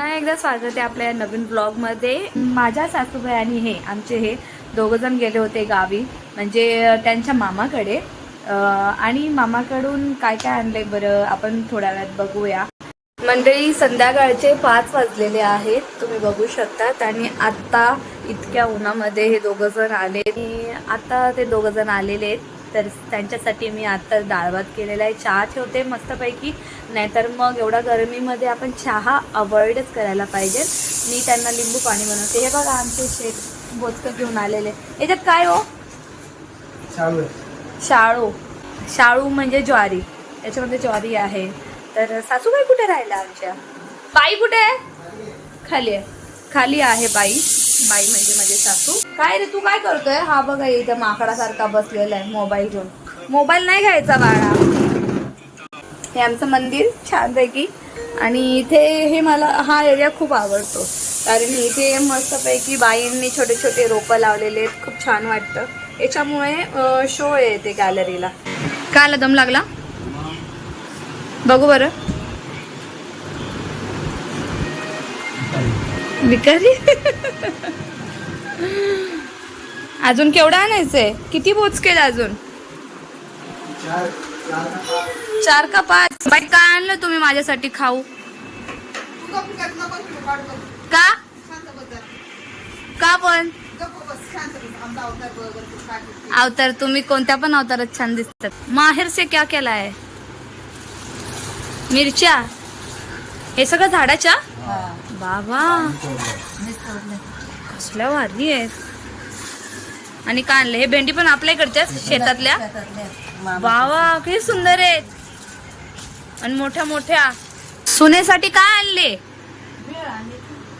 पुन्हा एकदा स्वागत आहे आपल्या या नवीन ब्लॉगमध्ये माझ्या सासूबाई आणि हे आमचे हे दोघं जण गेले होते गावी म्हणजे त्यांच्या मामाकडे. आणि मामाकडून काय काय आणले बरं आपण थोड्या वेळात बघूया. मंडळी संध्याकाळचे पाच वाजलेले आहेत तुम्ही बघू शकतात. आणि आत्ता इतक्या उन्हामध्ये हे दोघं जण आले. आणि आता ते दोघं जण आलेले आहेत. तर त्यांच्यासाठी मी आता डाळ भात केलेला आहे. चहा ठेवते मस्तपैकी. नाहीतर मग एवढ्या गरमीमध्ये आपण चहा अवॉइडच करायला पाहिजे. मी त्यांना लिंबू पाणी बनवते. हे बघा आमचे शेत बोचकं घेऊन आलेले. याच्यात काय हो? शाळू. शाळू. म्हणजे ज्वारी. त्याच्यामध्ये ज्वारी आहे. तर सासूबाई कुठे राहिल्या आमच्या? बाई कुठे? आहे खाली आहे. खाली आहे बाई. बाई म्हणजे माझे सासू. काय रे तू काय करतोय? हा बघा इथं माकडासारखा बसलेला आहे मोबाईल घेऊन मोबाईल नाही घ्यायचा बाळा. हे आमचं मंदिर छानपैकी आणि इथे हे मला हा एरिया खूप आवडतो. कारण इथे मस्तपैकी बाईंनी छोटे छोटे रोपं लावलेले आहेत. खूप छान वाटतं. याच्यामुळे शो आहे ते गॅलरीला काय लदम दम लागला? बघू बरं. भिकारी? अजून केवढा आणायचंय? किती बोच केलं अजून? चार चार का पाच. बाई काय आणलं तुम्ही माझ्यासाठी खाऊ? का? का पण? अवतार तुम्ही कोणत्या पण अवतारात छान दिसतात. माहेर से क्या केला आहे मिरच्या? हे सगळं झाडाच्या? बाबा. कसल्या भारी आहेत? आणि काय आणलं? हे भेंडी पण आपल्या इकडच्याच शेतातल्या? बाबा किती सुंदर आहेत. आणि मोठ्या मोठ्या. सुनेसाठी काय आणले?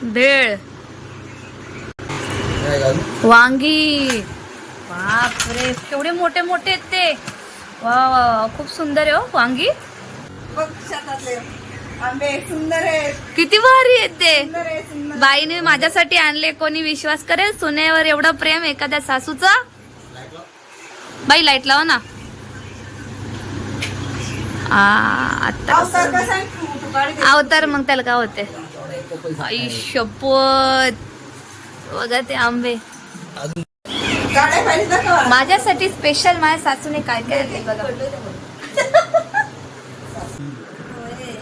भेळ? वांगी. बापरे केवढे मोठे मोठे आहेत ते. वा वा वा, खूप सुंदर आहे हो वांगी. आंबे सुंदर आहे किती भारी आहेत ते. सुंदर आहे सुंदर बाईने माझ्यासाठी आणले कोणी विश्वास करेल? सुनेवर एवढं प्रेम एखाद्या सासूचं? बाई लाइट लावा ना. आ, आता अवतार कसं- कसा आहे? तू तू काढ घे. अवतार मग त्याला काय होते आई शपथ. बघा ते आंबे. काढाय पाहिजे ना का? माझ्यासाठी स्पेशल माझ्या सासूने काय काय आणले बघा.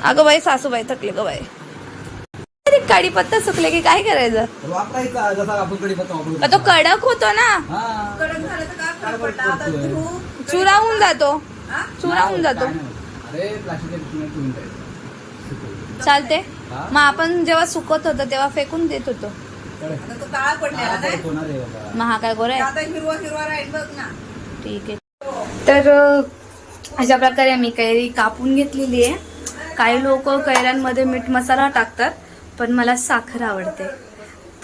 अगं बाई सासूबाई थकले ग बाई. अरे काडीपत्ता सुकले की काय करायचं? तर. का तो कडक होतो ना. हा. कडक झालं तर काय फरक पडला? आता तू चुरावून जातो. हा? चुरावून जातो. चालते हा? मग आपण जेव्हा सुकत होतो तेव्हा फेकून देत होतो. कडे. आता तो काळा पडलेला हा, नाही? परत होणार आहे बाबा. मग हा काय गोरा आहे आता हिरवा हिरवा राहील बघ ना. ठीक आहे. तर अ, अशा प्रकारे मी कैरी कापून घेतलेली आहे. काही लोक कैऱ्यांमध्ये मीठ मसाला टाकतात पण मला साखर आवडते.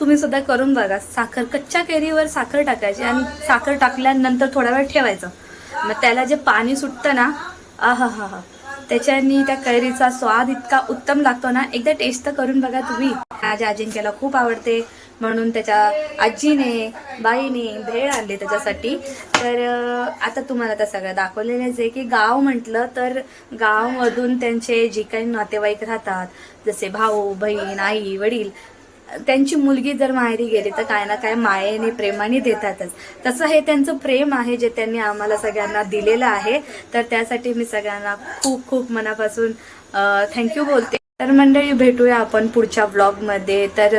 तुम्ही सुद्धा करून बघा. साखर कच्च्या कैरीवर साखर टाकायची आणि साखर टाकल्यानंतर थोडा वेळ ठेवायचं. मग त्याला जे पाणी सुटतं ना आहा हा हा त्याच्यानी त्या कैरीचा स्वाद इतका उत्तम लागतो ना. एकदा टेस्ट तर करून बघा तुम्ही. माझ्या अजिंक्यला खूप आवडते. म्हणून त्याच्या आजीने बाईने भेळ आणली त्याच्यासाठी. तर आता तुम्हाला त्या सगळं दाखवलेलं आहे की गाव म्हटलं तर गावामधून त्यांचे जे काही नातेवाईक राहतात जसे भाऊ बहीण आई वडील त्यांची मुलगी जर माहेरी गेली तर काय ना काय मायेने प्रेमाने देतातच. तसं हे त्यांचं प्रेम आहे जे त्यांनी आम्हाला सगळ्यांना दिलेलं आहे. तर त्यासाठी मी सगळ्यांना खूप खूप मनापासून थँक्यू बोलते. तर मंडळी भेटूया आपण पुढच्या ब्लॉगमध्ये तर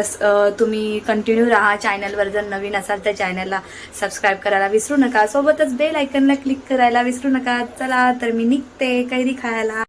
तुम्ही कंटिन्यू राहा चॅनलवर जर नवीन असाल तर चॅनलला सबस्क्राईब करायला विसरू नका. सोबतच बेल आयकनला क्लिक करायला विसरू नका. चला तर मी निघते. कैरी खायला.